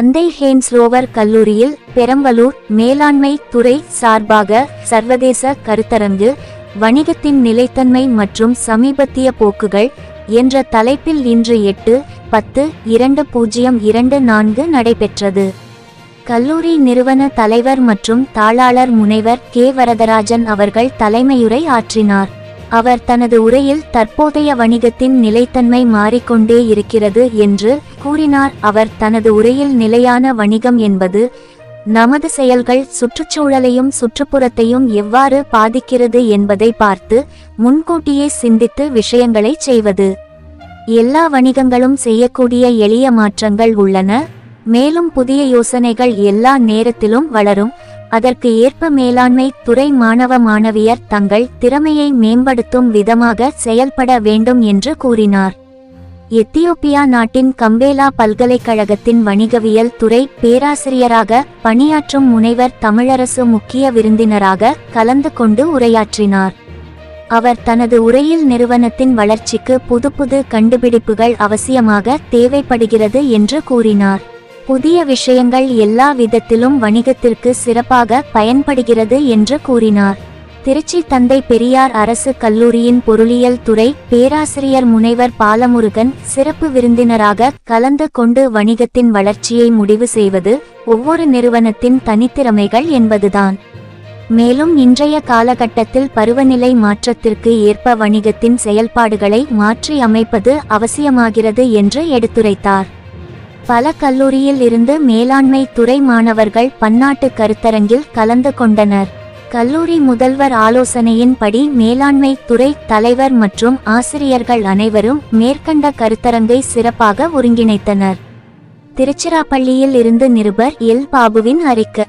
தந்தை hence rover கல்லூரியில் பெரம்பலூர் மேலாண்மை துறை சார்பாக சர்வதேச கருத்தரங்கு வணிகத்தின் நிலைத்தன்மை மற்றும் சமீபத்திய போக்குகள் என்ற தலைப்பில் இன்று எட்டு பத்து இரண்டு பூஜ்ஜியம் இரண்டு நான்கு நடைபெற்றது. கல்லூரி நிறுவன தலைவர் மற்றும் தாளாளர் முனைவர் கே. வரதராஜன் அவர்கள் தலைமையுரை ஆற்றினார். அவர் தனது உரையில் தற்போதைய வணிகத்தின் நிலைத்தன்மை மாறிக்கொண்டே இருக்கிறது என்று கூறினார். அவர் தனது உரையில் நிலையான வணிகம் என்பது நமது செயல்கள் சுற்றுச்சூழலையும் சுற்றுப்புறத்தையும் எவ்வாறு பாதிக்கிறது என்பதை பார்த்து முன்கூட்டியே சிந்தித்து விஷயங்களை செய்வது. எல்லா வணிகங்களும் செய்யக்கூடிய எளிய மாற்றங்கள் உள்ளன. மேலும் புதிய யோசனைகள் எல்லா நேரத்திலும் வளரும். அதற்கு ஏற்ப மேலாண்மை துறை மாணவ மாணவியர் தங்கள் திறமையை மேம்படுத்தும் விதமாக செயல்பட வேண்டும் என்று கூறினார். எத்தியோப்பியா நாட்டின் கம்பேலா பல்கலைக்கழகத்தின் வணிகவியல் துறை பேராசிரியராக பணியாற்றும் முனைவர் தமிழரசு முக்கிய விருந்தினராக கலந்து கொண்டு உரையாற்றினார். அவர் தனது உரையில் நிறுவனத்தின் வளர்ச்சிக்கு புது புது கண்டுபிடிப்புகள் அவசியமாக தேவைப்படுகிறது என்று கூறினார். புதிய விஷயங்கள் எல்லா விதத்திலும் வணிகத்திற்கு சிறப்பாக பயன்படுகிறது என்று கூறினார். திருச்சி தந்தை பெரியார் அரசு கல்லூரியின் பொருளியல் துறை பேராசிரியர் முனைவர் பாலமுருகன் சிறப்பு விருந்தினராக கலந்து கொண்டு வணிகத்தின் வளர்ச்சியை முடிவு செய்வது ஒவ்வொரு நிறுவனத்தின் தனித்திறமைகள் என்பதுதான். மேலும் இன்றைய காலகட்டத்தில் பருவநிலை மாற்றத்திற்கு ஏற்ப வணிகத்தின் செயல்பாடுகளை மாற்றி அமைப்பது அவசியமாகிறது என்று எடுத்துரைத்தார். பல கல்லூரியில் இருந்து மேலாண்மை துறை மாணவர்கள் பன்னாட்டு கருத்தரங்கில் கலந்து கொண்டனர். கல்லூரி முதல்வர் ஆலோசனையின்படி மேலாண்மை துறை தலைவர் மற்றும் ஆசிரியர்கள் அனைவரும் மேற்கண்ட கருத்தரங்கை சிறப்பாக ஒருங்கிணைத்தனர். திருச்சிராப்பள்ளியில் இருந்து நிருபர் எல். பாபுவின் அறிக்கை.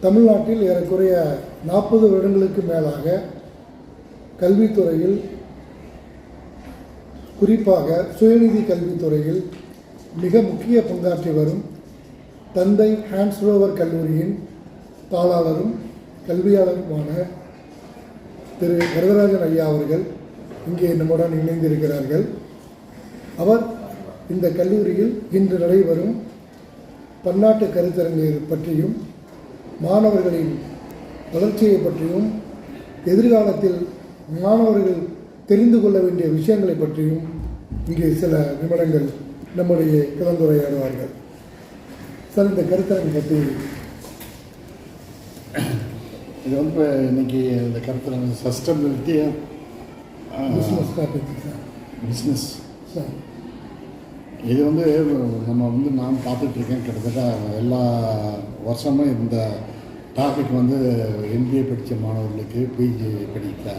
தமிழ்நாட்டில் ஏறக்குறைய நாற்பது வருடங்களுக்கு மேலாக கல்வித்துறையில் குறிப்பாக சுயநிதி கல்வித்துறையில் மிக முக்கிய பங்காற்றி வரும் தந்தை ஹான்ஸ்ரோவர் கல்லூரியின் தாளாளரும் கல்வியாளருமான திரு வரதராஜன் ஐயா அவர்கள் இங்கே நம்முடன் இணைந்திருக்கிறார்கள். அவர் இந்த கல்லூரியில் இன்று நடைபெறும் பன்னாட்டு கருத்தரங்குகள் பற்றியும் மாணவர்களின் வளர்ச்சியை பற்றியும் எதிர்காலத்தில் மாணவர்கள் தெரிந்து கொள்ள வேண்டிய விஷயங்களை பற்றியும் இங்கே சில நிமிடங்கள் நம்முடைய கலந்துரையாடுவார்கள். சார் இந்த கருத்தரங்கு பற்றி இது வந்து இப்போ இன்னைக்கு இந்த கருத்தில் sustainability business topic sir. Business sir. இது வந்து நம்ம வந்து நான் பார்த்துட்ருக்கேன் கிட்டத்தட்ட எல்லா வருஷமும் இந்த டாபிக் வந்து எம்பிஏ படித்த மாணவர்களுக்கு பிஜி படிக்க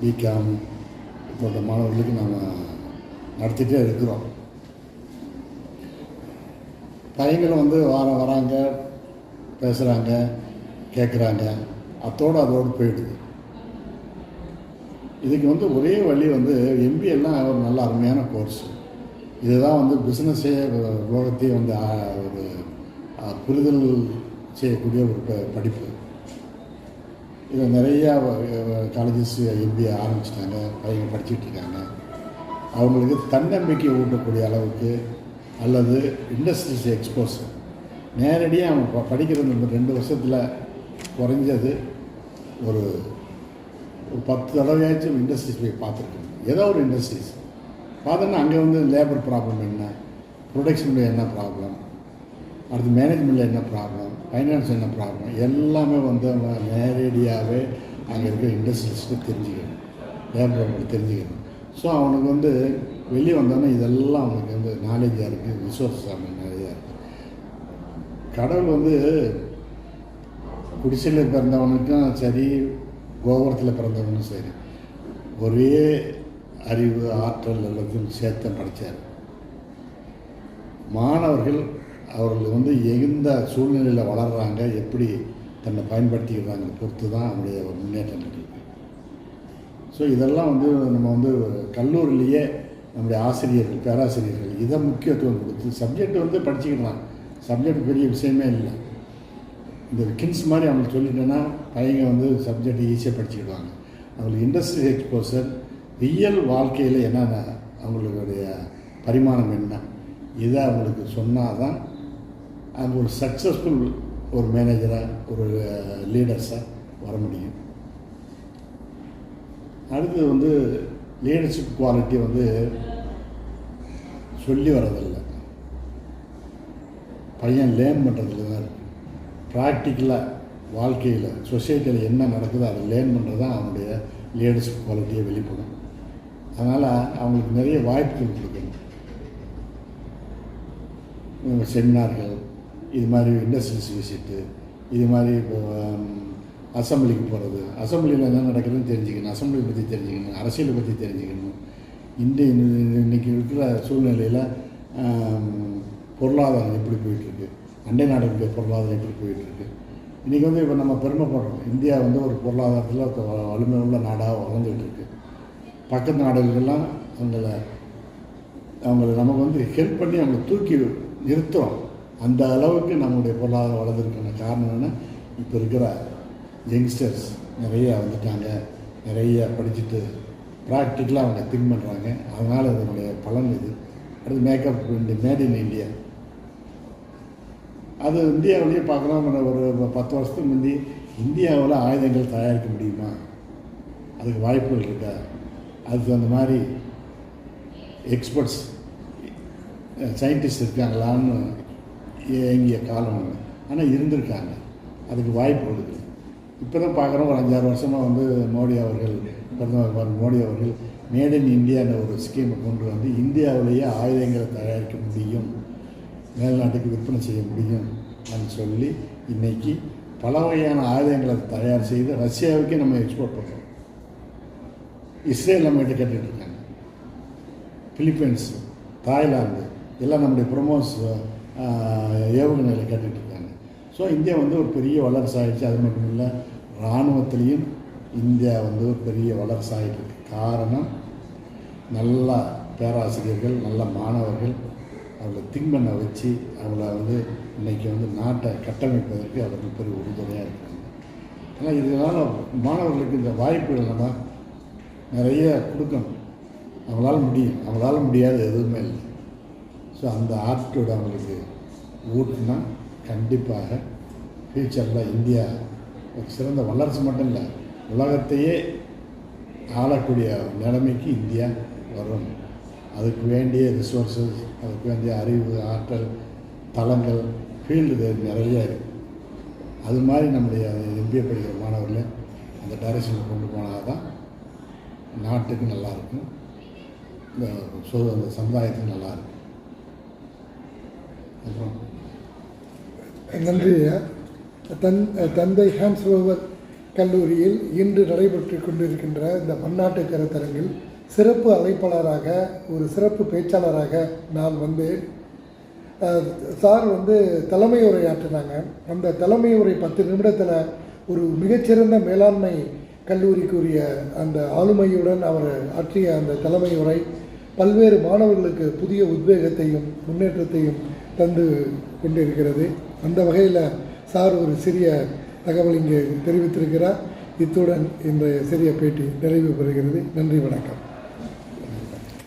பிகாம் போன்ற மாணவர்களுக்கு நாம் நடத்திட்டே இருக்கிறோம். பையங்களும் வந்து வார வராங்க பேசுகிறாங்க கேட்குறாங்க அத்தோடு அதோடு போயிடுது. இதுக்கு வந்து ஒரே வழி வந்து எம்பிஎல்லாம் ஒரு நல்ல அருமையான கோர்ஸ் இதுதான் வந்து பிஸ்னஸே உலகத்தையே வந்து ஒரு புரிதல் செய்யக்கூடிய ஒரு ப- படிப்பு. இது நிறையா காலேஜஸ் எம்பிஏ ஆரம்பிச்சிட்டாங்க பையங்க படிச்சுட்டு இருக்காங்க. அவங்களுக்கு தன்னம்பிக்கை ஊட்டக்கூடிய அளவுக்கு அல்லது இண்டஸ்ட்ரீஸ் எக்ஸ்போஸ் நேரடியாக அவன் படிக்கிறது இந்த ரெண்டு வருஷத்தில் குறைஞ்சது ஒரு ஒரு பத்து தடவையாச்சும் இண்டஸ்ட்ரீஸ் போய் பார்த்துருக்கேன். ஏதோ ஒரு இண்டஸ்ட்ரீஸ் பார்த்தோன்னா அங்கே வந்து லேபர் ப்ராப்ளம் என்ன? ப்ரொடக்ஷனில் என்ன ப்ராப்ளம் அடுத்து மேனேஜ்மெண்ட்டில் என்ன ப்ராப்ளம் ஃபைனான்ஸ் என்ன ப்ராப்ளம் எல்லாமே வந்து நேரடியாகவே அங்கே இருக்கிற இண்டஸ்ட்ரீஸ்க்கு தெரிஞ்சுக்கணும். லேபர் தெரிஞ்சுக்கணும். ஸோ அவனுக்கு வந்து வெளியே வந்தோன்னே இதெல்லாம் அவனுக்கு வந்து நாலேஜாக இருக்குது ரிசோர்ஸ் அவனுக்கு நிறையா இருக்குது கடவுள் வந்து குடிசையில் பிறந்தவனுக்கும் சரி கோபுரத்தில் பிறந்தவனும் சரி ஒரே அறிவு ஆற்றல் எல்லாத்தையும் சேர்த்து படைச்சார். மாணவர்கள் அவர்கள் வந்து எந்த சூழ்நிலையில் வளர்கிறாங்க எப்படி தன்னை பயன்படுத்திக்கிறாங்க பொறுத்து தான் அவங்களுடைய ஒரு முன்னேற்றம் இருக்குது ஸோ இதெல்லாம் வந்து நம்ம வந்து கல்லூரிலேயே நம்முடைய ஆசிரியர்கள் பேராசிரியர்கள் இதை முக்கியத்துவம் கொடுத்து சப்ஜெக்ட் வந்து படிச்சுக்கலாம் சப்ஜெக்ட் பெரிய விஷயமே இல்லை. இந்த கின்ஸ் மாதிரி அவங்களுக்கு சொல்லிட்டேன்னா பையங்க வந்து சப்ஜெக்ட் ஈஸியாக படிச்சுக்கிடுவாங்க. அவங்களுக்கு இண்டஸ்ட்ரி எக்ஸ்போசர் ரியல் வாழ்க்கையில் என்னென்ன அவங்களுடைய பரிமாணம் என்ன இதை அவங்களுக்கு சொன்னால் தான் அவங்க ஒரு சக்ஸஸ்ஃபுல் ஒரு மேனேஜராக ஒரு லீடர்ஸாக வர முடியும். அடுத்தது வந்து லீடர்ஷிப் குவாலிட்டி வந்து சொல்லி வரதில்லை பையன் லேர்ன் பண்ணுறதுல தான் இருக்குது ப்ராக்டிக்கலாக வாழ்க்கையில் சொசைட்டியில் என்ன நடக்குதோ அதை லேர்ன் பண்ணுறது தான் அவனுடைய லீடர்ஷிப் குவாலிட்டியை வெளிப்படும். அதனால் அவங்களுக்கு நிறைய வாய்ப்புகள் கொடுக்கணும். செமினார்கள் இது மாதிரி இண்டஸ்ட்ரீஸ் விசிட்டு இது மாதிரி இப்போ அசம்பிளிக்கு போகிறது அசம்பிளியில் என்ன நடக்குதுன்னு தெரிஞ்சுக்கணும். அசம்பிளி பற்றி தெரிஞ்சுக்கணும். அரசியலை பற்றி தெரிஞ்சுக்கணும். இன்றைய இன்னைக்கு இருக்கிற சூழ்நிலையில் பொருளாதாரம் எப்படி போயிட்டுருக்கு? அண்டை நாடுகளுடைய பொருளாதாரம் எப்படி போயிட்டுருக்கு? இன்றைக்கி வந்து இப்போ நம்ம பெருமைப்படுறோம். இந்தியா வந்து ஒரு பொருளாதாரத்தில் வ- வலிமை உள்ள நாடாக வளர்ந்துகிட்டு இருக்கு பக்கத்து நாடுகளெல்லாம் அவங்கள அவங்கள நமக்கு வந்து ஹெல்ப் பண்ணி அவங்கள தூக்கி நிறுத்துகிறோம் அந்த அளவுக்கு நம்முடைய பொருளாதாரம் வளர்ந்துருக்கான காரணம் என்ன? இப்போ இருக்கிற யங்ஸ்டர்ஸ் நிறையா வந்துட்டாங்க. நிறைய படிச்சுட்டு ப்ராக்டிக்கலாக அவங்க திங்க் பண்ணுறாங்க அதனால் அதனுடைய பலன் இது. அடுத்து மேக்கப் மேட் இன் இந்தியா அது இந்தியாவிலேயே பார்க்கலாம் ஒரு பத்து வருஷத்துக்கு முந்தி இந்தியாவில் ஆயுதங்கள் தயாரிக்க முடியுமா? அதுக்கு வாய்ப்புகள் இருக்கா? அதுக்கு அந்த மாதிரி எக்ஸ்பர்ட்ஸ் சயின்டிஸ்ட் இருக்காங்களான்னு ஏங்கிய காலம். ஆனால் இருந்திருக்காங்க. அதுக்கு வாய்ப்பு இருக்குது இப்போ தான் பார்க்குறோம். ஒரு அஞ்சாறு வருஷமாக வந்து மோடி அவர்கள் பிரதமர் மோடி அவர்கள் மேட் இன் இந்தியான்ற ஒரு ஸ்கீமை கொண்டு வந்து இந்தியாவிலேயே ஆயுதங்களை தயாரிக்க முடியும் மேல்நாட்டுக்கு விற்பனை செய்ய முடியும் அப்படின்னு சொல்லி இன்னைக்கு பல வகையான ஆயுதங்களை தயார் செய்து ரஷ்யாவுக்கே நம்ம எக்ஸ்போர்ட் பண்ணுறோம் இஸ்ரேல் நம்மகிட்ட கேட்டுட்டு இருக்காங்க பிலிப்பைன்ஸ் தாய்லாந்து எல்லாம் நம்முடைய ப்ரொமோஸ் ஏவுகணைகளை கேட்டுட்டு இருக்காங்க ஸோ இந்தியா வந்து ஒரு பெரிய வல்லரசு ஆகிடுச்சு அது மட்டும் இல்லை இராணுவத்திலையும் இந்தியா வந்து ஒரு பெரிய வல்லரசு ஆகிட்டு இருக்கு காரணம் நல்ல பேராசிரியர்கள் நல்ல மாணவர்கள் அவங்கள திங்க் பண்ண வச்சு அவங்கள வந்து இன்றைக்கி வந்து நாட்டை கட்டமைப்பதற்கு அவர்கள் பெரிய உறுதுணையாக இருக்காங்க. ஆனால் இதனால் மாணவர்களுக்கு இந்த வாய்ப்புகள் நம்ம நிறைய கொடுக்கணும். அவங்களால் முடியும். அவங்களால முடியாது எதுவுமே இல்லை. ஸோ அந்த ஆட்டிடியூட் அவங்களுக்கு ஊட்டினா கண்டிப்பாக ஃப்யூச்சரில் இந்தியா ஒரு சிறந்த வல்லரசு மட்டும் இல்லை உலகத்தையே ஆளக்கூடிய நிலைமைக்கு இந்தியா வரும். அதுக்கு வேண்டிய ரிசோர்ஸஸ் அதுக்கு வேண்டிய அறிவு ஆற்றல் தளங்கள் ஃபீல்டு நிறைய இருக்குது அது மாதிரி நம்முடைய எம்பிஏ படிக்கிற மாணவர்களை அந்த டைரக்ஷனில் கொண்டு போனால் தான் நாட்டுக்கு நல்லாயிருக்கும் இந்த சோ அந்த சமுதாயத்துக்கு நல்லாயிருக்கும் அப்புறம் நன்றியா? தன் தந்தை ஹேம்ஸ்ரோவர் கல்லூரியில் இன்று நடைபெற்று கொண்டிருக்கின்ற இந்த பன்னாட்டு கருத்தரங்கில் சிறப்பு அழைப்பாளராக ஒரு சிறப்பு பேச்சாளராக நான் வந்து சார் வந்து தலைமை உரையாற்றினாங்க. அந்த தலைமை உரை பத்து நிமிடத்தில் ஒரு மிகச்சிறந்த மேலாண்மை கல்லூரிக்குரிய அந்த ஆளுமையுடன் அவர் ஆற்றிய அந்த தலைமை உரை பல்வேறு மாணவர்களுக்கு புதிய உத்வேகத்தையும் முன்னேற்றத்தையும் தந்து கொண்டிருக்கிறது. அந்த வகையில் சார் ஒரு சிறிய தகவல் இங்கே தெரிவித்திருக்கிறார். இத்துடன் இன்றைய சிறிய பேட்டி நிறைவு பெறுகிறது. நன்றி வணக்கம்.